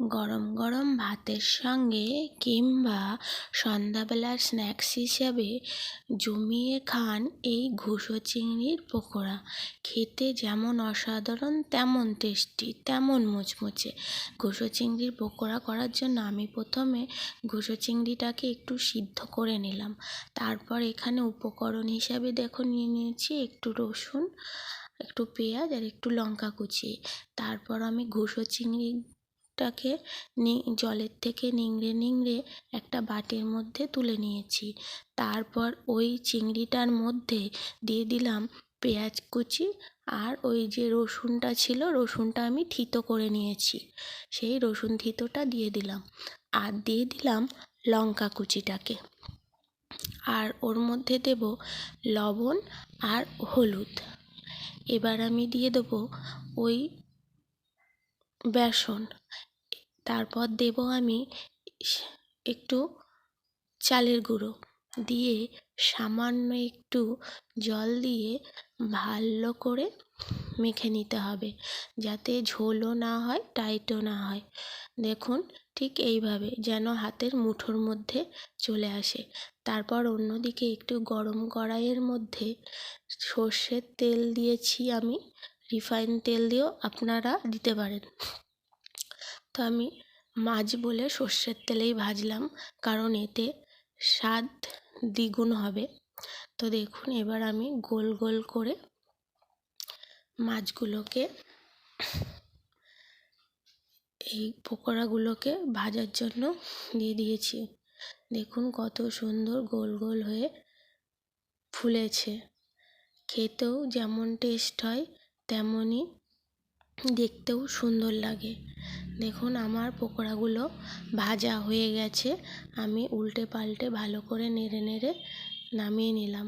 গরম গরম ভাতের সঙ্গে কিংবা সন্ধ্যাবেলার স্ন্যাক্স হিসাবে জমিয়ে খান এই ঘুষো চিংড়ির পকোড়া। খেতে যেমন অসাধারণ, তেমন টেস্টি তেমন মুচমুচে। ঘুষো চিংড়ির পকোড়া করার জন্য আমি প্রথমে ঘুষো চিংড়িটাকে একটু সিদ্ধ করে নিলাম। তারপর এখানে উপকরণ হিসাবে দেখো নিয়ে নিয়েছি একটু রসুন, একটু পেঁয়াজ আর একটু লঙ্কা কুচি। তারপর আমি ঘুষো চিংড়িটাকে নি, জলের থেকে নিংড়ে নিংড়ে একটা বাটির মধ্যে তুলে নিয়েছি। তারপর ওই চিংড়িটার মধ্যে দিয়ে দিলাম পেঁয়াজ কুচি আর ওই যে রসুনটা ছিল, রসুনটা আমি থিতো করে নিয়েছি। সেই রসুন থিতোটা দিয়ে দিলাম আর দিয়ে দিলাম লঙ্কা কুচিটাকে। আর ওর মধ্যে দেব লবণ আর হলুদ। এবার আমি দিয়ে দেবো ওই বেসন। তারপর দেব আমি একটু চালের গুঁড়ো। দিয়ে সামান্য একটু জল দিয়ে ভালো করে মেখে নিতে হবে, যাতে ঝোলও না হয়, টাইটও না হয়। দেখুন, ঠিক এইভাবে যেন হাতের মুঠোর মধ্যে চলে আসে। তারপর অন্যদিকে একটু গরম কড়াইয়ের মধ্যে সর্ষের তেল দিয়েছি আমি। রিফাইন তেল দিয়েও আপনারা দিতে পারেন। তো আমি মাছ বলে সর্ষের তেলেই ভাজলাম, কারণ এতে স্বাদ দ্বিগুণ হবে। তো দেখুন, এবার আমি গোল গোল করে মাছগুলোকে এই পকোড়াগুলোকে ভাজার জন্য দিয়ে দিয়েছি। দেখুন, কত সুন্দর গোল গোল হয়ে ফুলেছে। খেতেও যেমন টেস্ট হয় তেমনই দেখতেও সুন্দর লাগে। দেখুন, আমার পকোড়াগুলো ভাজা হয়ে গেছে। আমি উল্টে পাল্টে ভালো করে নেড়ে নেড়ে নামিয়ে নিলাম।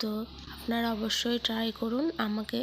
তো আপনারা অবশ্যই ট্রাই করুন, আমাকে